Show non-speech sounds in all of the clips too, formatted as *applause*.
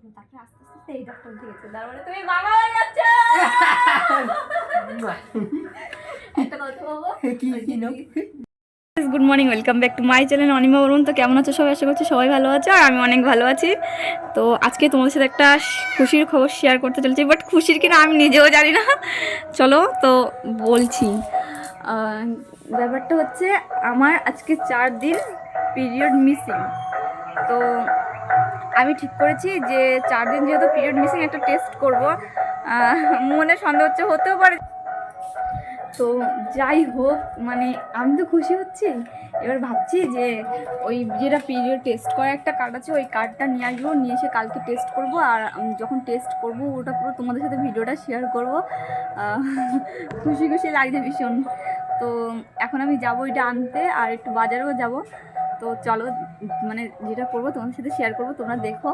তারপরে আস্তে আস্তে এই ডাক্তার তার মানে তুমি বাবা হয়ে যাচ্ছে! একটা কথা বলব? Good morning welcome back to my channel Anima বলুন তো কেমন আছো সবাই? আশা করছি সবাই ভালো আছে আর আমি অনেক ভালো আছি। তো আজকে তোমাদের সাথে একটা খুশির খবর শেয়ার করতে চলেছি বাট খুশির কিনা আমি নিজেও জানি না। চলো তো বলছি। ব্যাপারটা হচ্ছে আমার আজকে চার দিন পিরিয়ড মিসিং তো আমি ঠিক করেছি যে চার দিন যেহেতু পিরিয়ড মিসিং একটা টেস্ট করব মনে সন্দেহ হচ্ছে, হতেও পারে। তো যাই হোক মানে আমি তো খুশি হচ্ছি। এবার ভাবছি যে ওই যেটা পিরিয়ড টেস্ট করা একটা কার্ড আছে, ওই কার্ডটা নিয়ে আসব, নিয়ে এসে কালকে টেস্ট করব, আর যখন টেস্ট করব, ওটা পুরো তোমাদের সাথে ভিডিওটা শেয়ার করব। খুশি খুশি লাগছে ভীষণ। তো এখন আমি যাব এটা আনতে, আর একটু বাজারেও যাব। তো চলো মানে যেটা করব তোমাদের সাথে শেয়ার করব, তোমরা দেখো।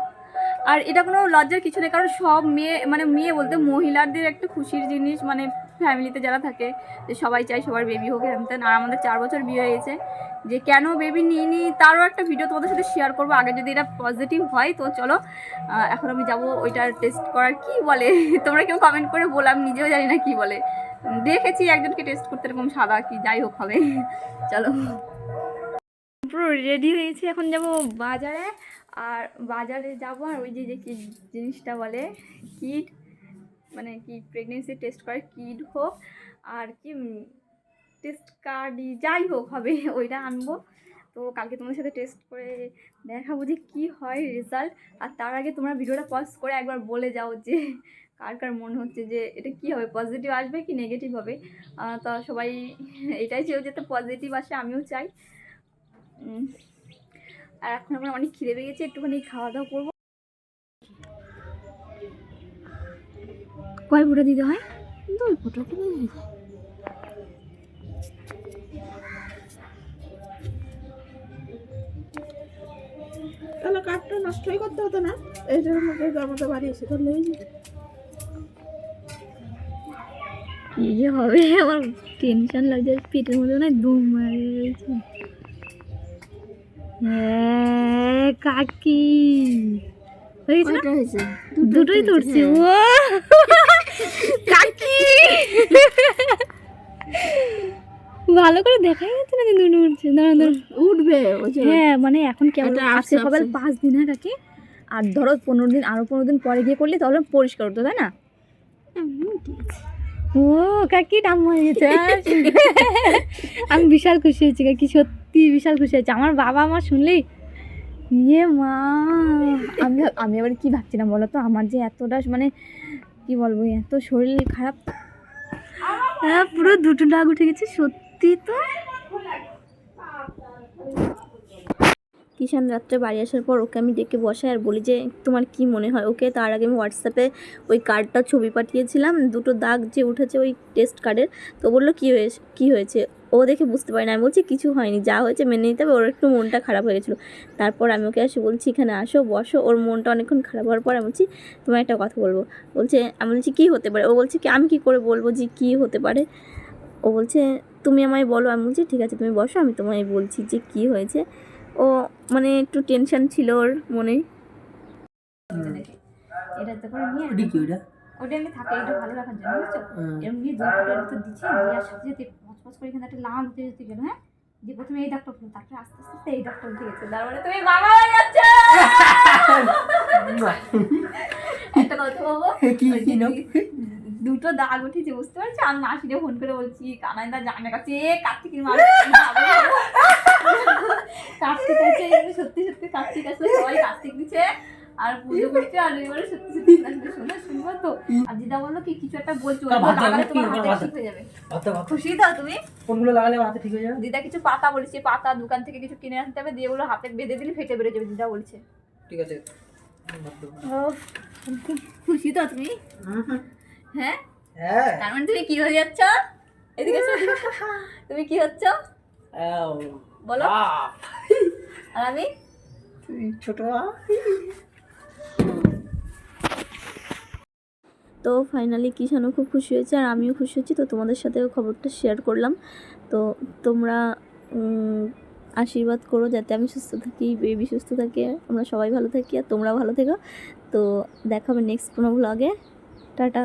আর এটা কোনো লজ্জার কিছু নেই, কারণ সব মেয়ে মানে মেয়ে বলতে মহিলাদের একটা খুশির জিনিস মানে ফ্যামিলিতে যারা থাকে, যে সবাই চায় সবার বেবি হোক, হ্যান। আর আমাদের চার বছর বিয়ে হয়েছে যে কেন বেবি নিয়ে নি তারও একটা ভিডিও তোমাদের সাথে শেয়ার করব। আগে যদি এটা পজিটিভ হয়, তো চলো এখন আমি যাব ওইটা টেস্ট করার। কি বলে? *laughs* তোমরা কেউ কমেন্ট করে বললাম নিজেও জানি না কি বলে। দেখেছি, একজনকে টেস্ট করতে এরকম সাদা কি, যাই হোক হবে। *laughs* চলো। পুরো রেডি হয়েছি, এখন যাব বাজারে। আর বাজারে যাব, আর ওই যে যে কি জিনিসটা বলে, কিট মানে কি প্রেগনেন্সি টেস্ট করে কিট হোক, আর কি টেস্ট কার্ডই যাই হোক হবে, ওইটা আনব। তো কালকে তোমাদের সাথে টেস্ট করে দেখাবো যে কী হয় রেজাল্ট আর তার আগে তোমরা ভিডিওটা পজ করে একবার বলে যাও যে কার কার মনে হচ্ছে যে এটা কী হবে পজিটিভ আসবে কি নেগেটিভ হবে। তো সবাই এটাই চেয়েও যাতে পজিটিভ আসে, আমিও চাই। আর এখন আমার অনেক খিদে পেয়ে গেছে একটুখানি খাওয়া দাওয়া করব। কয় ফোটা দিতে হয়? দুই ফুটো কিনে তাহলে কাঠটা নষ্টই করতে হতো না? এইটার মধ্যে আমাদের বাড়ি এসে তো লেগে যেত কি যে হবে আমার টেনশন লাগছে পেটের মধ্যে না দুম মারে রয়েছে। কাকি? কয়টা হয়েছে? দুটোই ধরছে ও কাকি। ভালো করে দেখাই যাচ্ছে না কিন্তু উঠছে। দাঁড়া দাঁড়া উঠবে হ্যাঁ মানে এখন কেমন আসছে, আসছে। পাঁচ দিন হ্যাঁ কাকি? আর ধরো পনেরো দিন আরও পনেরো দিন পরে গিয়ে করলে তাহলে পরিষ্কার হতো তাই না? হুম, ঠিক আছে। ও, কাকি নাম হয়ে গেছে আমি বিশাল খুশি হয়েছি, কাকি সত্যি বিশাল খুশি হয়েছে। আমার বাবা মা শুনলেই ইয়ে মা। আমি আমি আবার কি ভাবছিলাম বলো তো? আমার যে এতটা মানে কি বলব, এত শরীর খারাপ। হ্যাঁ পুরো দুটো ডাক উঠে গেছে, সত্যি তো। কিষান রাত্রে বাড়ি আসার পর ওকে আমি ডেকে বসাই আর বলি যে, তোমার কি মনে হয়? ওকে তার আগে আমি হোয়াটসঅ্যাপে ওই কার্ডটা ছবি পাঠিয়েছিলাম। দুটো দাগ যে উঠেছে ওই টেস্ট কার্ডের তো বলল, কী হয়েছে কী হয়েছে? ও দেখে বুঝতে পারি না। আমি বলছি, কিছু হয়নি। যা হয়েছে মেনে নিতে হবে। ওর একটু মনটা খারাপ হয়ে গেছিল। তারপর আমি ওকে এসে বলছি, এখানে আসো, বসো। ওর মনটা অনেকক্ষণ খারাপ হওয়ার পর আমি বলছি তোমার একটা কথা বলব। বলছে, আমি বলছি, কী হতে পারে? ও বলছে কি, আমি কী করে বলব যে কী হতে পারে? ও বলছে, তুমি আমায় বলো। আমি বলছি, ঠিক আছে, তুমি বসো। আমি তোমায় বলছি যে কী হয়েছে। ও মানে একটু টেনশন ছিল ওর মনে। এটা তো করে নিয়ে ওটা কি ওটা? ওটা এমনি থাকে এটা ভালো রাখার জন্য বুঝছ? হুম। এমনি দুই ফুটার ভিতর দিচ্ছি দেওয়ার সাথে সাথে পচ পচ করে এখানে একটা লাল হতে যেতে গেল হ্যাঁ? দিয়ে প্রথমে এই ডাক্তার উঠল তারপরে আস্তে আস্তে এই ডাক্তার উঠে গেছে। তার মানে তুমি বাবা হয়ে যাচ্ছে! একটা কথা বলব? কি কি নাম? দুটো দাগ উঠেছে বুঝতে পারছ? আমি মাসিকে ফোন করে বলছি কানাই দা জানে কাছে এ কার্তিকের মা কার্তিক আছে এমনি সত্যি সত্যি কার্তিক আছে সবাই কার্তিক দিচ্ছে আর পুজো করছে আর এবারে সত্যি সত্যি শুনব তো। আর দিদা বলল কি কিছু একটা বলছো তা ওগুলো ভাত লাগালে লাগালে তোমার হাতে ঠিক হয়ে যাবে। খুশি তো তুমি? কোনগুলো লাগালে হাতে ঠিক হয়ে যাবে? দিদা কিছু পাতা বলেছে পাতা দোকান থেকে কিছু কিনে আনতে হবে দিয়ে ওগুলো হাতে বেঁধে দিলে ফেটে বেড়ে যাবে দিদা বলছে। ঠিক আছে। খুশি তো তুমি? হ্যাঁ? হ্যাঁ। তার মানে তুমি কি হয়ে যাচ্ছ? এদিকে। তুমি কি হচ্ছ। বলো। আর আমি? ছোট তো ফাইনালি কিষানও খুব খুশি হয়েছে আর আমিও খুশি হয়েছি তো তোমাদের সাথেও খবরটা শেয়ার করলাম। তো তোমরা আশীর্বাদ করো যাতে আমি সুস্থ থাকি বেবি সুস্থ থাকে আমরা সবাই ভালো থাকি আর তোমরা ভালো থেকো। তো দেখাবে নেক্সট কোনো ব্লগে টাটা।